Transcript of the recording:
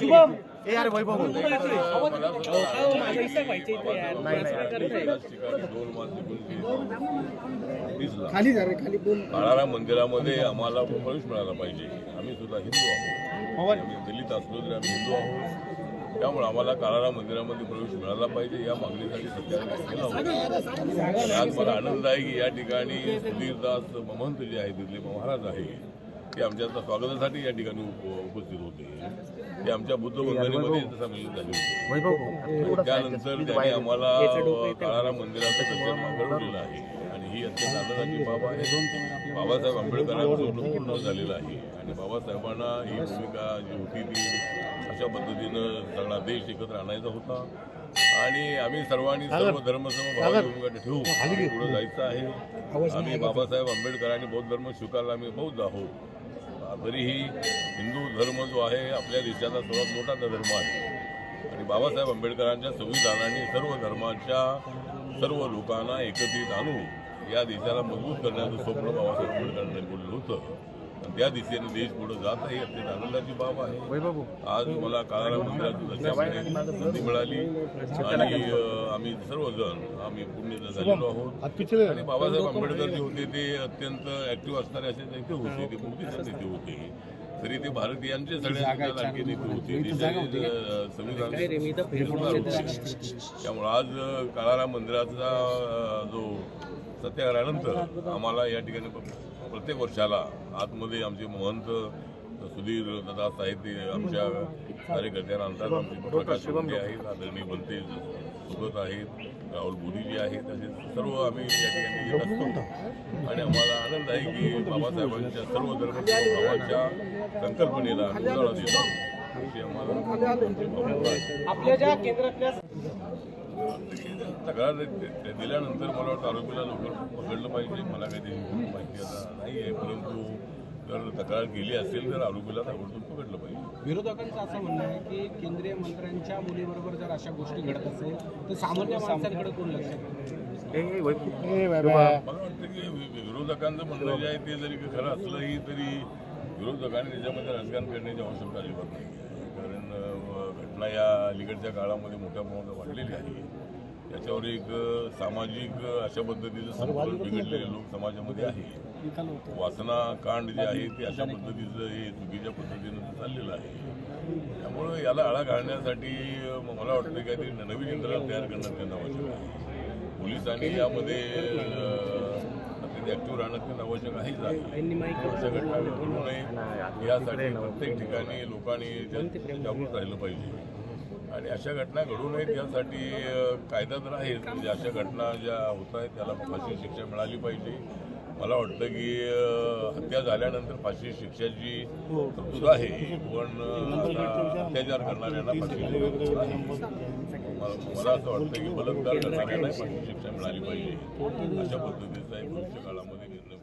शुभम. यार वैभव. खाली जा रे खाली बोल. काळाराम मंदिरामध्ये आम्हाला प्रवेश मिळाला पाहिजे. आम्ही सुद्धा हिंदू आहोत. आम्ही दलित असलो तरी आम्ही हिंदू आहोत. त्यामुळे आम्हाला काळाराम मंदिरामध्ये प्रवेश मिळाला पाहिजे या मागणीसाठी सध्या आज मला आनंद आहे की या ठिकाणी सुधीरदास महंत जे आहे तिथले महाराज आहे ते आमच्या स्वागतासाठी या ठिकाणी उप- उपस्थित होते. ते आमच्या बुद्ध वंदनेमध्ये सामील झाले होते. वैभव थोडं त्यानंतर त्यांनी आम्हाला काळाराम मंदिराचं दर्शन घडवलेलं आहे. आणि ही अत्यंत आनंदाची बाब आहे. बाबासाहेब आंबेडकरांचं पूर्ण झालेलं आहे. आणि बाबासाहेबांना ही भूमिका जी होती ती अशा पद्धतीनं सगळा देश एकत्र आणायचा होता. आणि आम्ही सर्वांनी सर्व धर्मसम भावाची भूमिका ठेवू पुढे जायचं आहे. आम्ही बाबासाहेब आंबेडकर आणि बौद्ध धर्म स्वीकारला. आम्ही बौद्ध आहोत. तरीही हिंदू धर्म जो आहे आपल्या देशाचा सर्वात मोठा धर्म आहे. आणि बाबासाहेब आंबेडकरांच्या संविधानाने सर्व धर्माच्या सर्व लोकांना एकत्रित आणून या देशाला मजबूत करण्याचं स्वप्न बाबासाहेब आंबेडकरांनी बोललं होतं. त्या दिशेने देश पुढे जात आहे अत्यंत आनंदाची बाब आहे. आज मला काळाराम दर्शन घेण्याची संधी मिळाली. आणि आम्ही सर्वजण आम्ही पुण्य झालेलो आहोत. आणि बाबासाहेब आंबेडकर जे होते ते अत्यंत ऍक्टिव्ह असणारे असे नेते होते ते मोठे नेते होते. तरी ते भारतीयांचे लाडके नेते होते. संविधान. त्यामुळे आज काळाराम मंदिराचा अं, जो सत्याग्रहानंतर आम्हाला या ठिकाणी प्रत्येक वर्षाला आतमध्ये आमचे महंत सुधीर दादा साहित्य आमच्या कार्यकर्त्यांना आणतात आमचे प्रकाश आहेत आदरणीय बनते सुगत आहेत राहुल बोरीजी आहेत असे सर्व आम्ही या ठिकाणी येत असतो. आणि आम्हाला आनंद आहे की बाबासाहेबांच्या सर्व धर्म भावाच्या संकल्पनेला उजाळा देतो आम्हाला आपल्या ज्या केंद्रातल्या तक्रार दिल्यानंतर मला वाटतं आरोपीला लवकर पकडलं पाहिजे. मला काही माहिती आता नाही आहे परंतु जर तक्रार केली असेल तर आरोपीला ताबडतोब पकडलं पाहिजे. विरोधकांचं असं म्हणणं आहे की केंद्रीय मंत्र्यांच्या मुलीबरोबर जर अशा गोष्टी घडत असेल तर सामान्य माणसांकडे कोण लक्ष मला वाटतं की विरोधकांचं म्हणणं जे आहे ते जरी खरं असलंही तरी विरोधकांनी त्याच्यामध्ये राजकारण करण्याची आवश्यकता अजिबात नाही घटना या अलीकडच्या काळामध्ये मोठ्या प्रमाणात वाढलेली आहे. याच्यावर एक सामाजिक अशा पद्धतीचं संतुलन बिघडलेले लोक समाजामध्ये आहे. वासना कांड जे आहे ते अशा पद्धतीचं हे चुकीच्या पद्धतीनं चाललेलं आहे. त्यामुळं याला आळा घालण्यासाठी मला वाटतं काहीतरी नवीन यंत्रणा तयार करणं त्यांना आवश्यक आहे. पोलिसांनी यामध्ये अत्यंत ऍक्टिव्ह राहणं त्यांना आवश्यक आहेच आहे अशा घटना घडू नये यासाठी प्रत्येक ठिकाणी लोकांनी जागृत राहिलं पाहिजे. आणि अशा घटना घडू नयेत यासाठी कायदा तर आहेच. म्हणजे अशा घटना ज्या होत आहेत त्याला फाशी शिक्षा मिळाली पाहिजे. मला वाटतं की हत्या झाल्यानंतर फाशी शिक्षाची तरतूद आहे. पण अत्याचार करणाऱ्यांना फाशी. मला असं वाटतं की बलात्कार करणाऱ्यांना फाशी शिक्षा मिळाली पाहिजे. अशा पद्धतीचा भविष्य काळामध्ये